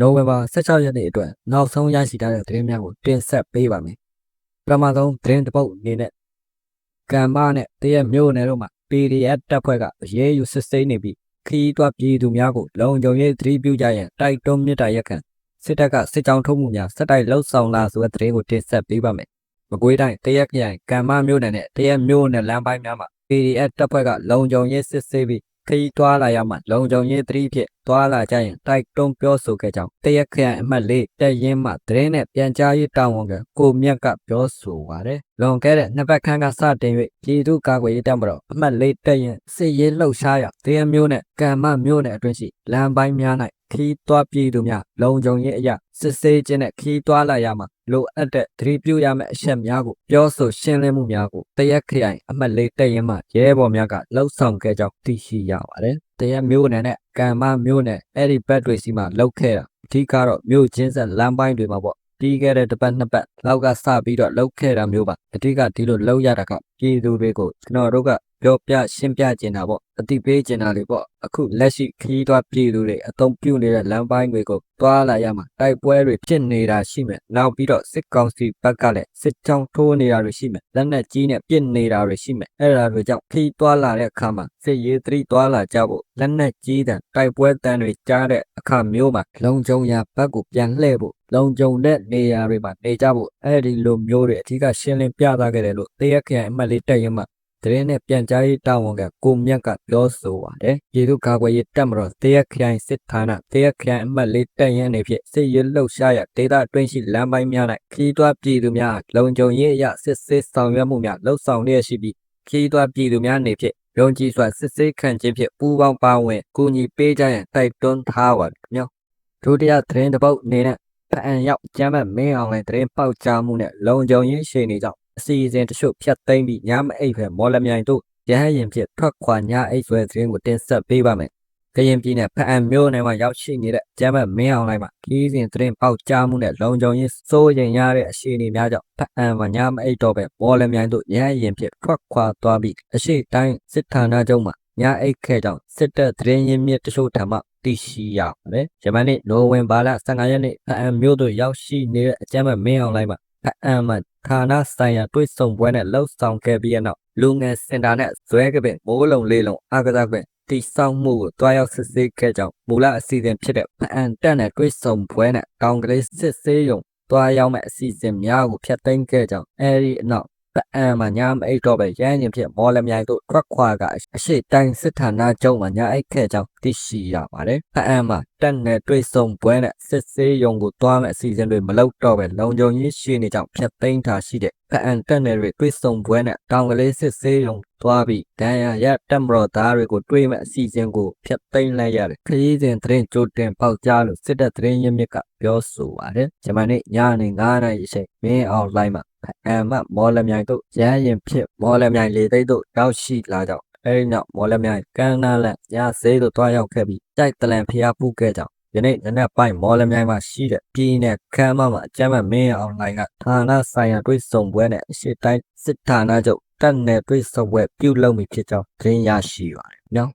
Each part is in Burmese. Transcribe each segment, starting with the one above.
နိုဝင်ဘာ16ရက်နေ့အတွက်နောက်ဆုံးရရှိထားတဲ့သတင်းများကိုတင်ဆက်ပေးပါမယ်ပထမဆုံးသတင်းတစ်ပုဒ်အနေနဲ့ကမ္ဘာနဲ့တရက်မြို့နယ်တို့မှာ PDF တပ်ဖွဲ့ကအရေးယူစစ်ဆေးနေပြီးခရီးတွားပြည်သူများကိုလုံခြုံရေးသတိပြုကြရန်တိုက်တွန်းမြစ်တာရက်ခံစစ်တပ်ကစစ်ကြောင်းထုတ်မှုများစက်တိုက်လှုပ်ဆောင်လာဆိုတဲ့သတင်းကိုတင်ဆက်ပေးပါမယ်မကွေးတိုင်းတရက်ခရိုင်ကမ္ဘာမြို့နယ်နဲ့တရက်မြို့နယ်လမ်းပိုင်းများမှာ PDF တပ်ဖွဲ့ကလုံခြုံရေးစစ်ဆေးပြီး ခရီးတွားလာရမှလုံခြုံရေးသတိဖြင့်တွားလာကြရင်တိုက်တွန်းပြောဆိုခဲ့ကြောင်းတရက်ခရိုင်အမှတ်၄တက်ရင်မှသတင်းနဲ့ပြန်ကြားရေးတာဝန်ခံကိုမြတ်ကပြောဆိုပါတယ်။လွန်ခဲ့တဲ့နှစ်ပတ်ခန့်ကစတင်၍ပြည်သူ့ကာကွယ်ရေးတပ်မတော်အမှတ်၄တက်ရင်စစ်ရေးလှုပ်ရှားရာတရက်မျိုးနဲ့ကံမမျိုးနဲ့အတွင်းရှိလမ်းပိုင်းများ၌ခီးတွားပြည်သူများလုံခြုံရေးအရာစစ်ဆေးခြင်းနဲ့ခီးတွားလာရမှ လိုအပ်တဲ့သတိပြုရမယ့်အချက်များကိုပြောဆိုရှင်းလင်းမှုများကိုတရက်ခရိုင်အမှတ်၄တက်ရင်မှရဲဘော်များကလှုပ်ဆောင်ခဲ့ကြောင်းသိရှိရပါတယ်။တရက်မျိုးနယ်နဲ့ကံမမျိုးနယ်အဲ့ဒီဘက်တွေစီမှာလှုပ်ခဲ့တာအထူးကတော့မြို့ချင်းဆက်လမ်းပိုင်းတွေမှာပေါ့ပြီးခဲ့တဲ့တစ်ပတ်နှစ်ပတ်လောက်ကစပြီးတော့လှုပ်ခဲ့တာမျိုးပါအထူးကဒီလိုလှုပ်ရတာကပြည်သူတွေကိုကျွန်တော်တို့က ပြောပြရှင်းပြကျင်တာပေါ့အတိပေးကျင်တာတွေပေါ့အခုလက်ရှိခရီးသွားပြည်သူတွေအသုံးပြုနေတဲ့လမ်းပိုင်းတွေကိုတွားလာရမှာတိုက်ပွဲတွေဖြစ်နေတာရှိမယ်နောက်ပြီးတော့စစ်ကောင်စီဘက်ကလည်းစစ်ကြောင်းထိုးနေတာတွေရှိမယ်လက်နက်ကြီးနဲ့ပစ်နေတာတွေရှိမယ်အဲ့ဒါတွေကြောင့်ခရီးတွားလာတဲ့အခါမှာစစ်ရေးသတိတွားလာကြဖို့လက်နက်ကြီးတန်တိုက်ပွဲတန်တွေကြားတဲ့အခါမျိုးမှာလုံခြုံရာဘက်ကိုပြန်လှည့်ဖို့လုံခြုံတဲ့နေရာတွေမှာနေကြဖို့အဲ့ဒီလိုမျိုးတွေအထူးကရှင်းလင်းပြသခဲ့တယ်လို့တရက်ခရိုင်အမှတ်လေးတက်ရင်မှ တရင်နဲ့ပြန်ကြားရေးတာဝန်ကကိုမြတ်ကပြောဆိုပါတယ်။ပြည်သူ့ကာကွယ်ရေးတပ်မတော်တရက်ခရိုင်စစ်ဌာနတရက်ခရိုင်အမှတ်လေးတပ်ရင်းနေဖြင့်စစ်ရေးလှုပ်ရှားရာဒေသအတွင်းရှိလမ်းပိုင်းများ၌ခီးသွွားပြည်သူများလုံခြုံရေးအရစစ်ဆေးဆောင်ရွက်မှုများလှုပ်ဆောင်လျက်ရှိပြီးခီးသွွားပြည်သူများနေဖြင့်ယုံကြည်စွာစစ်ဆေးခံခြင်းဖြင့်ပူးပေါင်းပါဝင်ကူညီပေးကြရန်တိုက်တွန်းထားပါခင်ဗျာဒုတိယသတင်းတစ်ပုဒ်အနေနဲ့ဖအံရောက်ကျမ်းပတ်မင်းအောင်လည်းသတင်းပေါက်ကြားမှုနဲ့လုံခြုံရေးရှိနေကြောင်း အစီအစဉ်တချို့ဖြတ်သိမ်းပြီးညမအိပ်ဖက်မော်လမြိုင်တို့ရဟရင်ဖြစ်ထွက်ခွာညအိပ်ဆွဲသတင်းကိုတင်ဆက်ပေးပါမယ်။ကရင်ပြည်နယ်ဖအံမြို့နယ်မှာရောက်ရှိနေတဲ့ကျမ်းပတ်မင်းအောင်လိုက်မှာခီးစဉ်သတင်းပေါက်ကြားမှုနဲ့လုံခြုံရေးစိုးရိမ်ရတဲ့အခြေအနေများကြောင့်ဖအံမှာညမအိပ်တော့ပဲမော်လမြိုင်တို့ရဟရင်ဖြစ်ထွက်ခွာသွားပြီးအရှိတိုင်းစစ်ဌာနချုပ်မှာညအိပ်ခဲ့ကြောင်းစစ်တပ်သတင်းရင်းမြစ်တချို့ထံမှသိရှိရပါတယ်။ယမန်နေ့နိုဝင်ဘာလ15ရက်နေ့အအံမြို့သို့ရောက်ရှိနေတဲ့အကြမ်းမဲ့မင်းအောင်လိုက်မှာ အအံမှာဌာနဆိုင်ရာတွေ့ဆုံပွဲနဲ့လှုပ်ဆောင်ခဲ့ပြီးတဲ့နောက်လူငယ်စင်တာနဲ့ဇွဲကပင်မိုးလုံလေးလုံးအာကစားကွင်တိစောက်မှုကိုတွားရောက်စစ်ဆေးခဲ့ကြောင်းမူလအစီအစဉ်ဖြစ်တဲ့ဖအံတက်နဲ့တွေ့ဆုံပွဲနဲ့ကောင်းကလေးစစ်ဆေးရုံတွားရောက်မဲ့အစီအစဉ်များကိုဖျက်သိမ်းခဲ့ကြောင်းအဲဒီအနောက် ပအံမှာညမအိတ်တော့ပဲရမ်းရင်ဖြစ်မော်လမြိုင်တို့ထွက်ခွာကအရှိတိုင်းစစ်ဌာနချုပ်မှာညအိတ်ခဲ့ကြောင်းသိရှိရပါတယ်။ပအံမှာတက်နယ်တွေ့ဆုံပွဲနဲ့စစ်ဆေးရုံကိုတွားမဲ့အစီအစဉ်တွေမလုပ်တော့ပဲလုံခြုံရေးရှိနေကြောင်းဖျက်သိမ်းထားရှိတဲ့ပအံတက်နယ်တွေတွေ့ဆုံပွဲနဲ့တောင်ကလေးစစ်ဆေးရုံတွားပြီးဒဏ်ရာရတက်မတော်သားတွေကိုတွေ့မဲ့အစီအစဉ်ကိုဖျက်သိမ်းလိုက်ရတယ်။ခရီးစဉ်သတင်းကြိုတင်ပေါက်ကြားလို့စစ်တပ်သတင်းရင်းမြစ်ကပြောဆိုပါတယ်။ဂျမန်နေ့ညနေ9:00နာရီအချိန်မင်းအောင်လိုင်းမှာ အမ်မမော်လမြိုင်တို့ရဟရင်ဖြစ်မော်လမြိုင်လေသိန်းတို့ရောက်ရှိလာကြောင်းအဲဒီနောက်မော်လမြိုင်ကန်းနာလန်ညစေးတို့တွားရောက်ခဲ့ပြီးတိုက်တလန်ဖျားပူးခဲ့ကြောင်းယနေ့နနက်ပိုင်းမော်လမြိုင်မှာရှိတဲ့ပြည်နယ်ခမ်းမမှာအကြမ်းမဲ့မင်းအောင်လိုင်းကဌာနဆိုင်ရာတွေ့ဆုံပွဲနဲ့အရှိတိုင်းစစ်ဌာနချုပ်တပ်နယ်တွေ့ဆုံပွဲပြုလုပ်မိဖြစ်ကြောင်းသတင်းရရှိပါတယ်နော်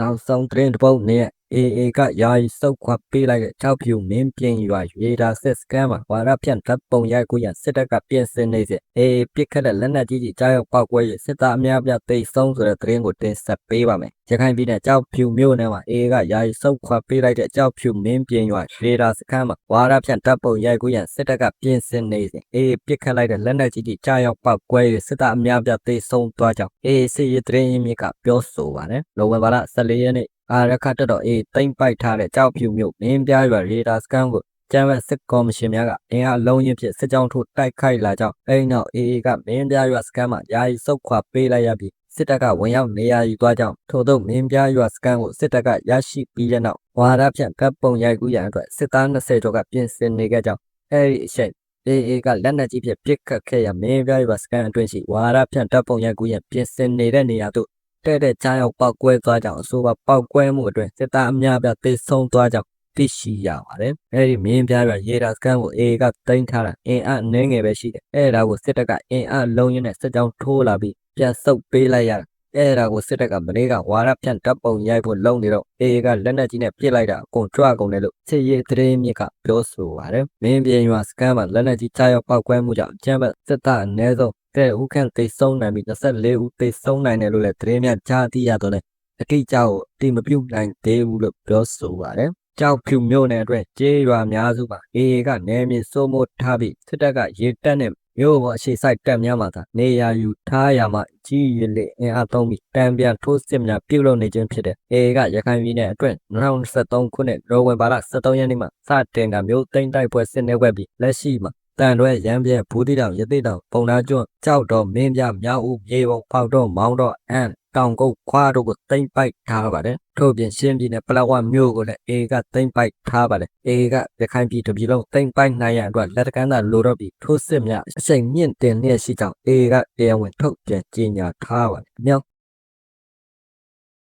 နောက်ဆုံးသတင်းတစ်ပုဒ်နဲ့ AA ကယာယီစုပ်ခွာပေးလိုက်တဲ့ကြောက်ဖြူမင်းပြင်းရွာရေဒါစစ်စကန်မှာဝါရဖြန့်ဓာတ်ပုံရိုက်ကူရန်စစ်တပ်ကပြင်ဆင်နေစဉ် AA ပစ်ခတ်တဲ့လက်နက်ကြီးကြီးကြားရောက်ပောက်ကွဲ၍စစ်သားအများပြသိဆုံးဆိုတဲ့သတင်းကိုတင်ဆက်ပေးပါမယ်။ရခိုင်ပြည်နယ်ကြောက်ဖြူမြို့နယ်မှာ AA ကယာယီစုပ်ခွာပေးလိုက်တဲ့ကြောက်ဖြူမင်းပြင်းရွာရေဒါစကန်မှာဝါရဖြန့်ဓာတ်ပုံရိုက်ကူရန်စစ်တပ်ကပြင်ဆင်နေစဉ် AA ပစ်ခတ်လိုက်တဲ့လက်နက်ကြီးကြီးကြားရောက်ပောက်ကွဲ၍စစ်သားအများပြသိဆုံးသွားကြောင်း AA စစ်ရေးသတင်းရင်းမြစ်ကပြောဆိုပါတယ်။နိုဝင်ဘာလ14ရက်နေ့ အာရခတက်တော်အေးတိမ့်ပိုက်ထားတဲ့ကြောက်ဖြူမျိုးမင်းပြားရွာရေဒါစကန်ကိုကျမ်းဝက်စစ်ကော်မရှင်များကအင်အားလုံးရင်ဖြင့်စစ်ကြောင်းထိုးတိုက်ခိုက်လာကြောင်းအဲဒီနောက်အေအေကမင်းပြားရွာစကန်မှာယာယီစုခွာပေးလိုက်ရပြီးစစ်တပ်ကဝင်ရောက်နေရာယူသွားကြောင်းထို့သောမင်းပြားရွာစကန်ကိုစစ်တပ်ကရရှိပြီးတဲ့နောက်ဝါရဖြန့်ကပ်ပုံရိုက်ကူးရန်အတွက်စစ်သား20ကျော်ကပြင်ဆင်နေခဲ့ကြောင်းအဲဒီအချိန်အေအေကလက်နက်ကြီးဖြင့်ပစ်ခတ်ခဲ့ရမင်းပြားရွာစကန်အတွင်းရှိဝါရဖြန့်တပ်ပုံရိုက်ကူးရန်ပြင်ဆင်နေတဲ့နေရာသို့ တဲ့တဲ့ကြားရောက်ပောက်ကွဲသွားကြောင်းအဆိုပါပောက်ကွဲမှုအတွင်းစစ်သားအများပြသေဆုံးသွားကြောင်းသိရှိရပါတယ်။အဲဒီမင်းပြားရရေဒါစကန်ကိုအေကတင်ထားတာအင်အားနည်းငယ်ပဲရှိတယ်။အဲဒါကိုစစ်တပ်ကအင်အားလုံးရင်းနဲ့စစ်ကြောင်းထိုးလာပြီးပြန်ဆုတ်ပေးလိုက်ရတာ။အအဲ့ဒါကိုစစ်တပ်ကမနေ့ကဝါရဖြန့်တပ်ပုံရိုက်ဖို့လုပ်နေတော့အေကလက်နက်ကြီးနဲ့ပစ်လိုက်တာအကုန်ကြွကုန်တယ်လို့စစ်ရေးသတင်းမြစ်ကပြောဆိုပါတယ်မင်းပြင်းရွာစကန်မှာလက်နက်ကြီးကြားရောက်ပောက်ကွဲမှုကြောင့်ကျမ်းဘတ်စစ်သားအနည်းဆုံး ကဲဦးခန့်သိဆုံးနိုင်ပြီး24ဦးသိဆုံးနိုင်တယ်လို့လည်းသတင်းများကြားသိရတော့တယ်အတိအကျကိုအတိမပြုတ်နိုင်သေးဘူးလို့ပြောဆိုပါတယ်ကြောက်ဖြူမြို့နယ်အတွက်ကျေးရွာများစုမှာအေအေကနေမြေစိုးမိုးထားပြီးစစ်တပ်ကရေတက်နဲ့မြို့ပေါ်အခြေစိုက်တပ်များမှာသာနေရာယူထားရမှကြီးရလေအင်အားသုံးပြီးတံပြန်ထိုးစစ်များပြုလုပ်နေခြင်းဖြစ်တဲ့အေအေကရခိုင်ပြည်နယ်အတွက်2023ခုနှစ်နိုဝင်ဘာလ23ရက်နေ့မှာစတင်တာမြို့သိမ်းတိုက်ပွဲစစ်နေဝက်ပြီးလက်ရှိမှာ တန်တွဲရမ်းပြဲဘူးတိတောင်ရတိတောင်ပုံနာကျွန်းကြောက်တော်မင်းပြမြောက်ဦးမြေပုံပေါတော့မောင်းတော့အန်တောင်ကုတ်ခွားတို့ကိုသိမ့်ပိုက်ထားပါတယ်ထို့ပြင်ရှင်းပြည်နယ်ပလောဝမြို့ကိုလည်းအေကသိမ့်ပိုက်ထားပါတယ်အေကရခိုင်ပြည်တစ်ပြည်လုံးသိမ့်ပိုက်နိုင်ရန်အတွက်လက်တကမ်းသာလိုတော့ပြီးထိုးစစ်များအချိန်မြင့်တင်လျက်ရှိကြောင်းအေကတရားဝင်ထုတ်ပြန်ကြေညာထားပါတယ်မြောက်